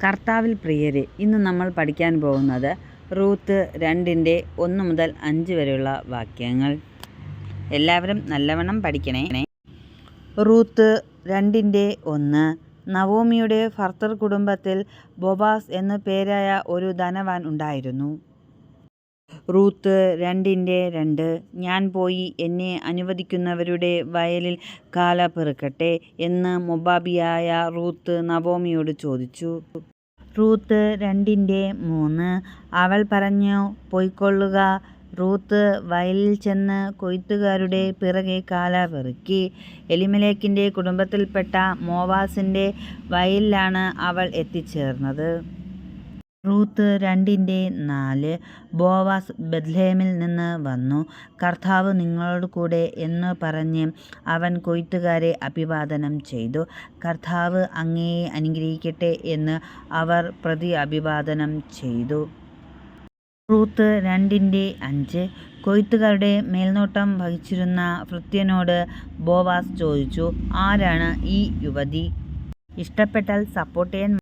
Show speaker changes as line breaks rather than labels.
കർത്താവിൽ പ്രിയരെ ഇന്ന് നമ്മൾ പഠിക്കാൻ പോകുന്നത് റൂത്ത് രണ്ടിന്റെ ഒന്ന് മുതൽ അഞ്ച് വരെയുള്ള വാക്യങ്ങൾ. എല്ലാവരും നല്ലവണ്ണം പഠിക്കണേ. റൂത്ത് രണ്ടിന്റെ ഒന്ന്. നവോമിയുടെ ഫർത്തർ കുടുംബത്തിൽ ബൊബാസ് എന്നു പേരായ ഒരു ധനവാൻ ഉണ്ടായിരുന്നു. റൂത്ത് രണ്ടിന്റെ രണ്ട്. ഞാൻ പോയി എന്നെ അനുവദിക്കുന്നവരുടെ വയലിൽ കാല പെറുക്കട്ടെ എന്ന് മൊബാബിയായ റൂത്ത് നവോമിയോട് ചോദിച്ചു. റൂത്ത് രണ്ടിന്റെ മൂന്ന്. അവൾ പറഞ്ഞു പൊയ്ക്കൊള്ളുക. റൂത്ത് വയലിൽ ചെന്ന് കൊയ്ത്തുകാരുടെ പിറകെ കാല പെറുക്കി. എലിമലേക്കിന്റെ കുടുംബത്തിൽപ്പെട്ട മോവാസിന്റെ വയലിലാണ് അവൾ എത്തിച്ചേർന്നത്. റൂത്ത് രണ്ടിന്റെ നാല്. ബോവാസ് ബെത്ലഹേമിൽ നിന്ന് വന്നു. കർത്താവ് നിങ്ങളോട് കൂടെ എന്ന് പറഞ്ഞ് അവൻ കൊയ്ത്തുകാരെ അഭിവാദനം ചെയ്തു. കർത്താവ് അങ്ങയെ അനുഗ്രഹിക്കട്ടെ എന്ന് അവർ പ്രതി അഭിവാദനം ചെയ്തു. റൂത്ത് രണ്ടിന്റെ അഞ്ച്. കൊയ്ത്തുകാരുടെ മേൽനോട്ടം വഹിച്ചിരുന്ന ഭൃത്യനോട് ബോവാസ് ചോദിച്ചു ആരാണ് ഈ യുവതി? ഇഷ്ടപ്പെട്ടാൽ സപ്പോർട്ട് ചെയ്യാൻ